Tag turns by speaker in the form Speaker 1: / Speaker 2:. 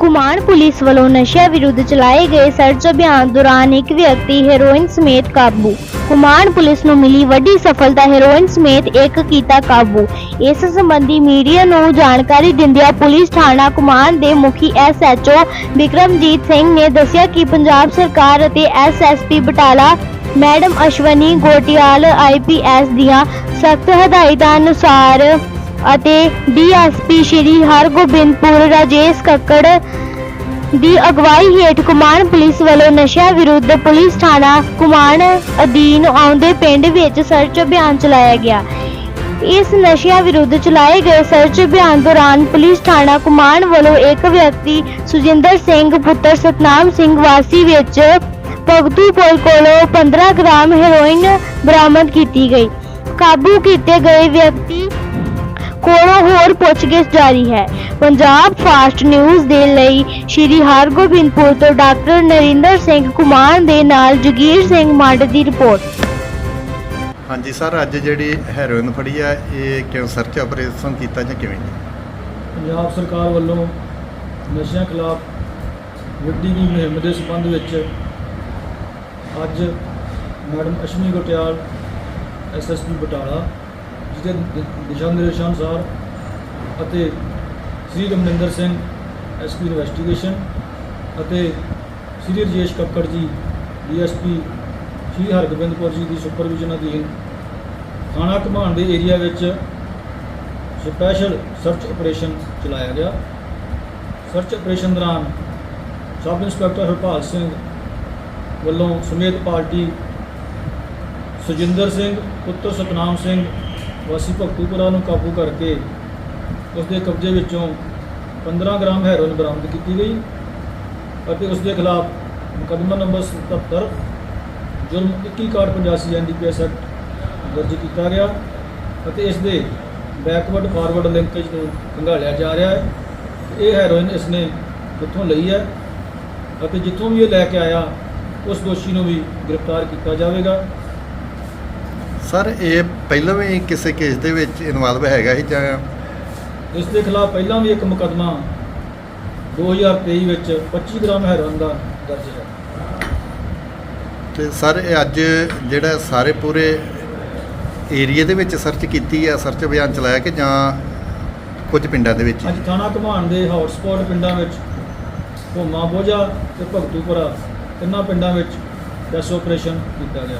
Speaker 1: Kumar police ਵੱਲੋਂ ਨਸ਼ਿਆਂ ਵਿਰੁੱਧ ਚਲਾਏ ਗਏ ਸਰਚ ਅਭਿਆਨ ਦੌਰਾਨ ਇੱਕ ਵਿਅਕਤੀ ਹੈਰੋਇਨ ਸਮੇਤ ਕਾਬੂ। ਕੁਮਾਰ ਪੁਲਿਸ ਨੂੰ ਮਿਲੀ ਵੱਡੀ ਸਫਲਤਾ, ਹੈਰੋਇਨ ਸਮੇਤ ਇੱਕ ਕੀਤਾ ਕਾਬੂ। ਇਸ ਸੰਬੰਧੀ ਮੀਡੀਆ ਨੂੰ ਜਾਣਕਾਰੀ ਦਿੰਦਿਆਂ ਪੁਲਿਸ ਥਾਣਾ ਕੁਮਾਰ ਦੇ ਮੁਖੀ ਐਸਐਚਓ ਵਿਕਰਮਜੀਤ ਸਿੰਘ ਨੇ ਦੱਸਿਆ ਕਿ ਪੰਜਾਬ ਸਰਕਾਰ ਅਤੇ SSP Batala, madam Ashwani Gotyal IPS ਦੀਆਂ ਸਖਤ ਹਦਾਇਤਾਂ ਅਨੁਸਾਰ ਅਤੇ ਡੀਐਸਪੀ ਸ਼੍ਰੀ ਹਰਗੋਬਿੰਦਪੁਰ ਰਾਜੇਸ਼ ਕੱਕੜ ਦੀ ਅਗਵਾਈ ਹੇਠ ਕੁਮਾਨ ਪੁਲਿਸ ਵੱਲੋਂ ਨਸ਼ਿਆਂ ਵਿਰੁੱਧ ਪੁਲਿਸ ਥਾਣਾ ਕੁਮਾਨ ਅਧੀਨ ਆਉਂਦੇ ਪਿੰਡ ਵਿੱਚ ਸਰਚ ਅਭਿਆਨ ਚਲਾਇਆ ਗਿਆ। ਇਸ ਨਸ਼ਿਆਂ ਵਿਰੁੱਧ ਚਲਾਏ ਗਏ ਸਰਚ ਅਭਿਆਨ ਦੌਰਾਨ ਪੁਲਿਸ ਥਾਣਾ ਕੁਮਾਨ ਵੱਲੋਂ ਇੱਕ ਵਿਅਕਤੀ ਸੁਜਿੰਦਰ ਸਿੰਘ, ਪੁੱਤਰ ਸਤਨਾਮ ਸਿੰਘ ਵਾਸੀ ਵਿੱਚ ਭਗਤੂ ਪੁਲ ਕੋਲੋਂ 15 ਗ੍ਰਾਮ ਹੈਰੋਇਨ ਬਰਾਮਦ ਕੀਤੀ ਗਈ। ਕਾਬੂ ਕੀਤੇ ਗਏ ਵਿਅਕਤੀ ਕੋਲੋਂ ਹੋਰ ਪੁੱਛਗਿੱਛ ਜਾਰੀ ਹੈ। ਪੰਜਾਬ ਫਾਸਟ ਨਿਊਜ਼ ਦੇ ਲਈ ਸ਼੍ਰੀ ਹਰਗੋਬਿੰਦਪੁਰ ਤੋਂ ਡਾਕਟਰ ਨਰਿੰਦਰ ਸਿੰਘ ਕੁਮਾਰ ਦੇ ਨਾਲ ਜਗੀਰ ਸਿੰਘ ਮੰਡ ਦੀ ਰਿਪੋਰਟ।
Speaker 2: ਹਾਂਜੀ ਸਰ ਅੱਜ ਜਿਹੜੀ ਹੈਰੋਇਨ ਫੜੀ ਆ ਇਹ ਕਿਉਂ ਸਰਚ ਆਪਰੇਸ਼ਨ ਕੀਤਾ ਜਾਂ ਕਿਵੇਂ?
Speaker 3: ਪੰਜਾਬ ਸਰਕਾਰ ਵੱਲੋਂ ਨਸ਼ਿਆਂ ਖਿਲਾਫ ਵਿੱਢੀ ਦੀ ਮੁਹਿੰਮ ਦੇ ਸੰਬੰਧ ਵਿੱਚ ਅੱਜ ਮੈਡਮ ਅਸ਼ਮੀ ਗੋਟਿਆਲ ਐਸਐਸਪੀ ਬਟਾਲਾ ਦਿ- ਦਿਸ਼ਾ ਨਿਰਦੇਸ਼ਾਂ ਅਨੁਸਾਰ ਅਤੇ ਸ੍ਰੀ ਰਮਨਿੰਦਰ ਸਿੰਘ ਐਸਪੀ ਇਨਵੈਸਟੀਗੇਸ਼ਨ ਅਤੇ ਸ੍ਰੀ ਰਜੇਸ਼ ਕੱਕੜ ਜੀ ਡੀਐਸਪੀ ਸ੍ਰੀ ਹਰਗੋਬਿੰਦਪੁਰ ਜੀ ਦੀ ਸੁਪਰਵਿਜ਼ਨ ਅਧੀਨ ਥਾਣਾ ਘਮਾਣ ਦੇ ਏਰੀਆ ਵਿੱਚ ਸਪੈਸ਼ਲ ਸਰਚ ਆਪਰੇਸ਼ਨ ਚਲਾਇਆ ਗਿਆ। ਸਰਚ ਆਪਰੇਸ਼ਨ ਦੌਰਾਨ ਸਬ ਇੰਸਪੈਕਟਰ ਹਰਪਾਲ ਸਿੰਘ ਵੱਲੋਂ ਸਮੇਤ ਪਾਰਟੀ ਸੁਜਿੰਦਰ ਸਿੰਘ, ਪੁੱਤਰ ਸਤਨਾਮ ਸਿੰਘ ਵਾਸੀ ਭਗਤੂਪੁਰਾ ਨੂੰ ਕਾਬੂ ਕਰਕੇ ਉਸ ਦੇ ਕਬਜ਼ੇ ਵਿੱਚੋਂ 15 ਗ੍ਰਾਮ ਹੈਰੋਇਨ ਬਰਾਮਦ ਕੀਤੀ ਗਈ ਅਤੇ ਉਸ ਦੇ ਖਿਲਾਫ ਮੁਕੱਦਮਾ ਨੰਬਰ 77 ਜੁਰਮ 2185 ਐਨਡੀਪੀਐਸ ਐਕਟ ਦਰਜ ਕੀਤਾ ਗਿਆ ਅਤੇ ਇਸ ਦੇ ਬੈਕਵਰਡ ਫਾਰਵਰਡ ਲਿੰਕੇਜ ਨੂੰ ਖੰਗਾਲਿਆ ਜਾ ਰਿਹਾ ਹੈ। ਇਹ ਹੈਰੋਇਨ ਇਸ ਨੇ ਕਿੱਥੋਂ ਲਈ ਹੈ ਅਤੇ ਜਿੱਥੋਂ ਵੀ ਇਹ ਲੈ ਕੇ ਆਇਆ, ਉਸ ਦੋਸ਼ੀ ਨੂੰ ਵੀ ਗ੍ਰਿਫਤਾਰ ਕੀਤਾ ਜਾਵੇਗਾ।
Speaker 2: ਸਰ ਇਹ ਪਹਿਲਾਂ ਵੀ ਕਿਸੇ ਕੇਸ ਦੇ ਵਿੱਚ ਇਨਵੋਲਵ ਹੈਗਾ ਸੀ ਜਾਂ?
Speaker 3: ਇਸ ਦੇ ਖਿਲਾਫ ਪਹਿਲਾਂ ਵੀ ਇੱਕ ਮੁਕੱਦਮਾ 2023 ਵਿੱਚ 25 ਗ੍ਰਾਮ ਹੈਰੋਇਨ ਦਾ ਦਰਜ ਹੈ।
Speaker 2: ਤੇ ਸਰ ਇਹ ਅੱਜ ਜਿਹੜਾ ਸਾਰੇ ਪੂਰੇ ਏਰੀਆ ਦੇ ਵਿੱਚ ਸਰਚ ਕੀਤੀ ਆ ਸਰਚ ਅਭਿਆਨ ਚਲਾਇਆ ਕਿ ਜਾਂ ਕੁਝ ਪਿੰਡਾਂ ਦੇ ਵਿੱਚ?
Speaker 3: ਅੱਜ ਥਾਣਾ ਘਮਾਣ ਦੇ ਹੌਟਸਪੌਟ ਪਿੰਡਾਂ ਵਿੱਚ ਭੋਮਾ ਬੋਝਾ ਤੇ ਭਗਤੂਪੁਰਾ ਤਿੰਨਾਂ ਪਿੰਡਾਂ ਵਿੱਚ ਡੈਸ ਆਪਰੇਸ਼ਨ ਕੀਤਾ ਗਿਆ।